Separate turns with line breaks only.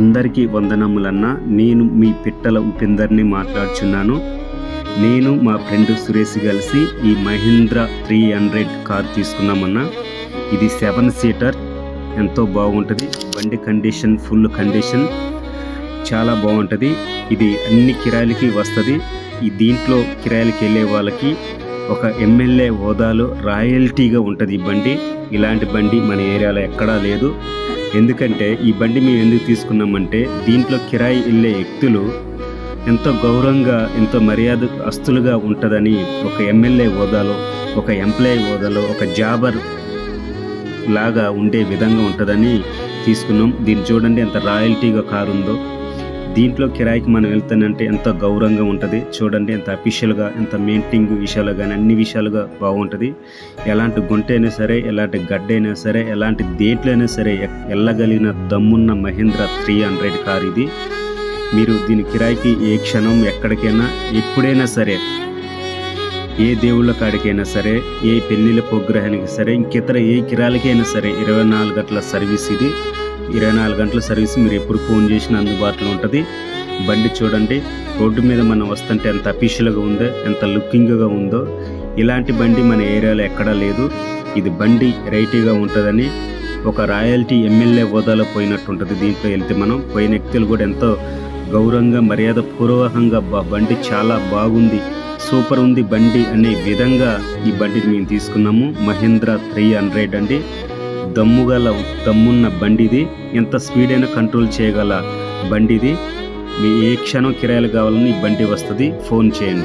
అందరికీ వందనములన్న నేను మీ పిట్టల ఉపేందర్ని మాట్లాడుచున్నాను. నేను మా ఫ్రెండ్ సురేష్ కలిసి ఈ మహీంద్ర త్రీ హండ్రెడ్ కార్ తీసుకున్నామన్నా. ఇది సెవెన్ సీటర్. ఎంతో బాగుంటుంది. బండి కండిషన్ ఫుల్ కండిషన్ చాలా బాగుంటుంది. ఇది అన్ని కిరాయిలకి వస్తుంది. ఈ దీంట్లో కిరాయిలకి వెళ్ళే వాళ్ళకి ఒక ఎమ్మెల్యే హోదాలో రాయల్టీగా ఉంటుంది ఈ బండి. ఇలాంటి బండి మన ఏరియాలో ఎక్కడా లేదు. ఎందుకంటే ఈ బండి మేము ఎందుకు తీసుకున్నామంటే దీంట్లో కిరాయి వెళ్ళే వ్యక్తులు ఎంతో గౌరవంగా ఎంతో మర్యాద అస్తులుగా ఉంటుందని ఒక ఎమ్మెల్యే హోదాలో ఒక ఎంప్లాయీ హోదాలో ఒక జాబర్ లాగా ఉండే విధంగా ఉంటుందని తీసుకున్నాం. దీన్ని చూడండి ఎంత రాయల్టీగా కారు ఉందో దీంట్లో కిరాయికి మనం వెళ్తానంటే ఎంతో గౌరవంగా ఉంటుంది? చూడండి ఎంత అఫీషియల్గా ఎంత మెయింటింగ్ విషయాలు కానీ అన్ని విషయాలుగా బాగుంటుంది. ఎలాంటి గుంట అయినా సరే ఎలాంటి గడ్డ అయినా సరే ఎలాంటి దేంట్లో అయినా సరే వెళ్ళగలిగిన దమ్మున్న మహేంద్ర త్రీ హండ్రెడ్ కార్ ఇది. మీరు దీని కిరాయికి ఏ క్షణం ఎక్కడికైనా ఎప్పుడైనా సరే ఏ దేవుళ్ళ కాడికైనా సరే ఏ పెళ్ళిళ్ళ ప్రోగ్రహానికి సరే ఇంకితర ఏ కిరాలకైనా సరే ఇరవై నాలుగు గంటల సర్వీస్ ఇది. ఇరవై నాలుగు గంటల సర్వీస్ మీరు ఎప్పుడు ఫోన్ చేసినా అందుబాటులో ఉంటుంది. బండి చూడండి రోడ్డు మీద మనం వస్తుంటే ఎంత అఫీషియల్గా ఉందో ఎంత లుకింగ్గా ఉందో ఇలాంటి బండి మన ఏరియాలో ఎక్కడా లేదు. ఇది బండి రైటీగా ఉంటుందని ఒక రాయల్టీ ఎమ్మెల్యే హోదాలో పోయినట్టుంటుంది. దీంట్లో వెళ్తే మనం పోయిన వ్యక్తులు కూడా ఎంతో గౌరవంగా మర్యాద పూర్వకంగా బండి చాలా బాగుంది సూపర్ ఉంది బండి అనే విధంగా ఈ బండిని మేము తీసుకున్నాము. మహేంద్ర త్రీ హండ్రెడ్ అండి. దమ్ముగల దమ్మున్న బండిది ఎంత స్పీడ్ అయినా కంట్రోల్ చేయగల బండిది. మీ ఏ క్షణం కిరాయిలు కావాలని బండి వస్తుంది. ఫోన్ చేయండి.